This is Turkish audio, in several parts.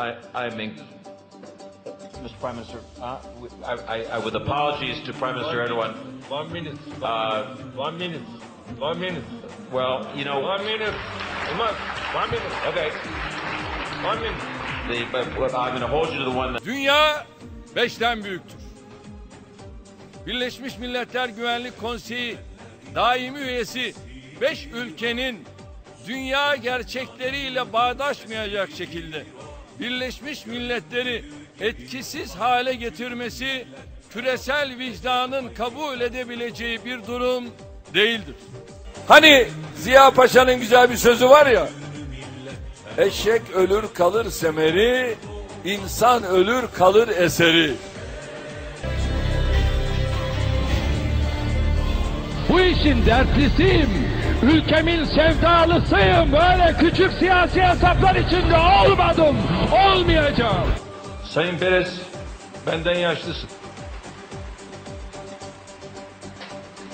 I, I mean, Mr. Prime Minister, uh, I, I, I, with apologies to Prime Minister Erdogan, One minute. One, Uh, minute, one minute. One minute. well, you know, One minute. One minute. okay, One minute. the, but but I'm going to hold you to the one that. Dünya beşten büyüktür. Birleşmiş Milletler Güvenlik Konseyi daimi üyesi beş ülkenin dünya gerçekleriyle bağdaşmayacak şekilde Birleşmiş Milletleri etkisiz hale getirmesi küresel vicdanın kabul edebileceği bir durum değildir. Hani Ziya Paşa'nın güzel bir sözü var ya, Eşek ölür kalır semeri, insan ölür kalır eseri. Bu işin dertlisiyim. Ülkemin sevdalısıyım. Böyle küçük siyasi hesaplar içinde olmadım. Olmayacağım. Sayın Perez, benden yaşlısın.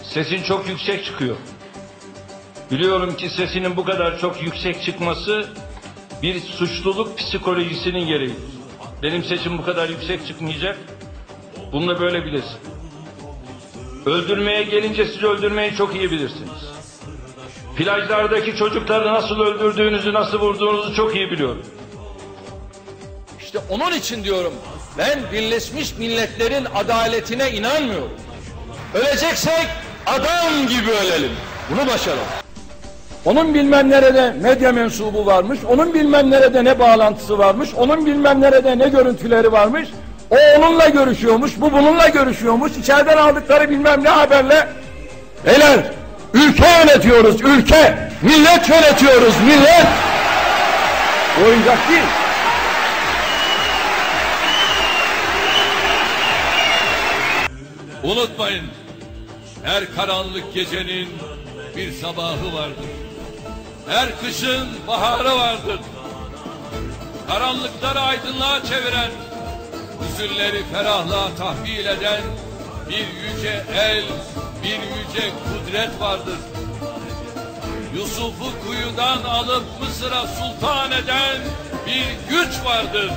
Sesin çok yüksek çıkıyor. Biliyorum ki sesinin bu kadar çok yüksek çıkması bir suçluluk psikolojisinin gereğidir. Benim sesim bu kadar yüksek çıkmayacak. Bunu da böyle bilesin. Öldürmeye gelince siz öldürmeyi çok iyi bilirsiniz. Plajlardaki çocukları nasıl öldürdüğünüzü, nasıl vurduğunuzu çok iyi biliyorum. İşte onun için diyorum ben Birleşmiş Milletler'in adaletine inanmıyorum. Öleceksek adam gibi ölelim. Bunu başaralım. Onun bilmem nerede medya mensubu varmış, onun bilmem nerede ne bağlantısı varmış, onun bilmem nerede ne görüntüleri varmış. O onunla görüşüyormuş, bu bununla görüşüyormuş. İçeriden aldıkları bilmem ne haberle. Beyler, ülke yönetiyoruz, ülke. Millet yönetiyoruz, millet. Oyuncak değil. Unutmayın, her karanlık gecenin bir sabahı vardır. Her kışın baharı vardır. Karanlıkları aydınlığa çeviren, hüzünleri ferahlığa tahvil eden bir yüce el, bir yüce kudret vardır. Yusuf'u kuyudan alıp Mısır'a sultan eden bir güç vardır.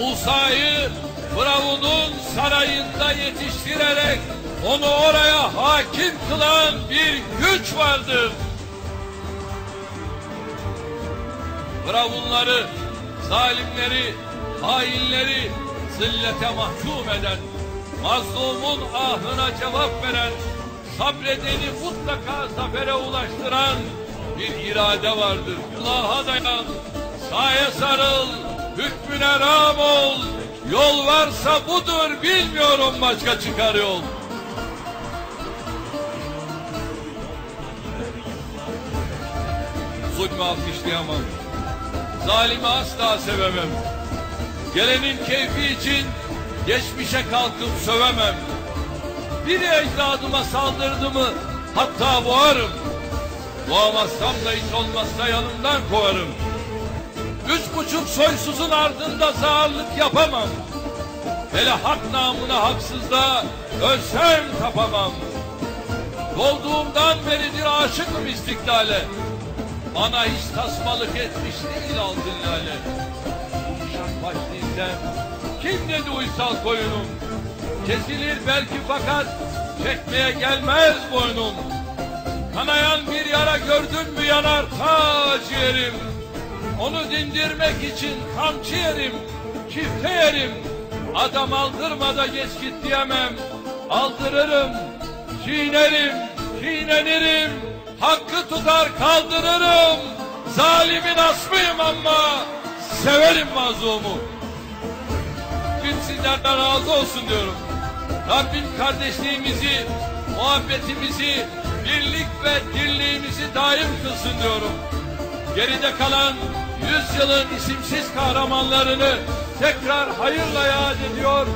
Musa'yı Firavun'un sarayında yetiştirerek onu oraya hakim kılan bir güç vardır. Firavunları, zalimleri, hainleri zillete mahkum eden, mazlumun ahına cevap veren, sabredeni mutlaka zafere ulaştıran bir irade vardır. Allah'a dayan, saye sarıl, hükmüne ram ol. Yol varsa budur, bilmiyorum başka çıkar yol. Zulmü alkışlayamam. Zalimi asla sevemem. Gelenin keyfi için geçmişe kalkıp sövemem. Biri ecdadıma saldırdı mı hatta boğarım. Boğamazsam da hiç olmazsa yanımdan kovarım. Üç buçuk soysuzun ardında sağırlık yapamam. Hele hak namına haksızda ölsem tapamam. Doğduğumdan beridir aşıkım istiklale. Bana hiç tasmalık etmiş değil altın lale. Başlıysam kim dedi uysal koyunum? Kesilir belki fakat çekmeye gelmez boynum. Kanayan bir yara gördün mü yanar ta ciğerim. Onu dindirmek için kamçı yerim, çifte yerim. Adam aldırmada geç git diyemem. Aldırırım, çiğnerim, çiğnenirim. Hakkı tutar kaldırırım. Zalimin asmıyım ama severim mazlumu. Gün sizlerden razı olsun diyorum. Rabbim kardeşliğimizi, muhabbetimizi, birlik ve dirliğimizi daim kılsın diyorum. Geride kalan yüzyılın isimsiz kahramanlarını tekrar hayırla yad ediyor.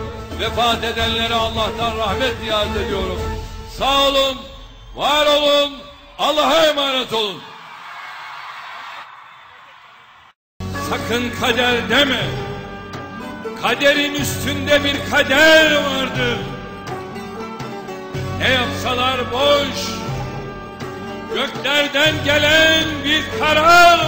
Vefat edenlere Allah'tan rahmet niyaz ediyorum. Sağ olun, var olun, Allah'a emanet olun. Sakın kader deme. Kaderin üstünde bir kader vardır. Ne yapsalar boş, göklerden gelen bir karar